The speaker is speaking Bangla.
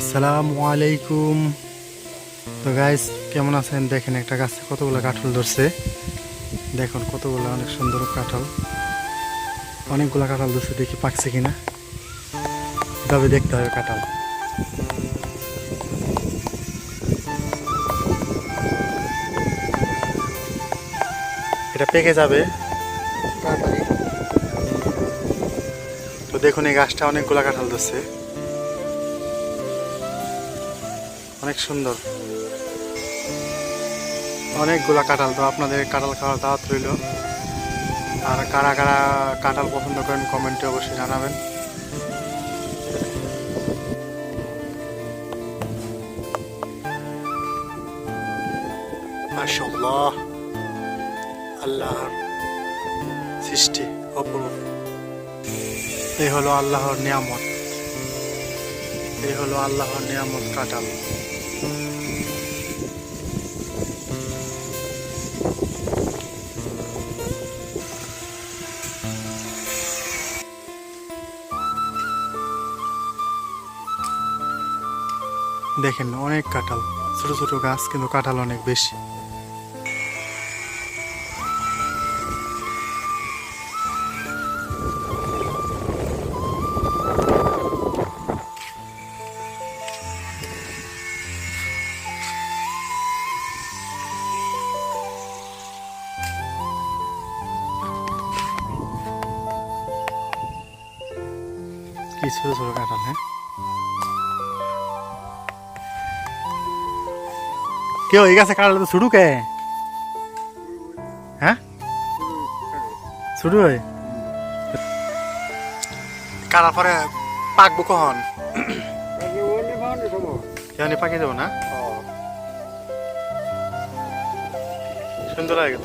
আসসালামু আলাইকুম। তো গাইস কেমন আছেন? দেখেন একটা গাছে কতগুলো কাঁঠাল ধরছে। দেখুন কতগুলো অনেক সুন্দর কাঁঠাল। অনেকগুলো কাঁঠাল ধরছে দেখি পাকছে কিনা। তবে দেখতে হবে কাঁঠাল। এটা পেকে যাবে। তাড়াতাড়ি। তো দেখুন এই গাছটা অনেকগুলো কাঁঠাল ধরছে। অনেক সুন্দর। অনেকগুলা কাঁঠাল তো আপনাদের কাঁঠাল খাওয়ার দাওয়াত রইল। আর কারা কারা কাঁঠাল পছন্দ করেন কমেন্টে অবশ্যই জানাবেন। আল্লাহর সৃষ্টি অপরূপ। এই হলো আল্লাহর নিয়ামত। এই হলো আল্লাহর নিয়ামত কাঁঠাল। দেখেন অনেক কাঁঠাল। ছোট ছোট গাছ কিন্তু কাঁঠাল অনেক বেশি। কি ছোট ছোট কাঁঠাল হ্যাঁ কেউ এই গাছে কাঁঠাল তো ছুটু কে হ্যাঁ? ছুটু হয় কাটার পরে পাকবো কখন? এখানে পাকিয়ে দেবো না? সুন্দর লাগে।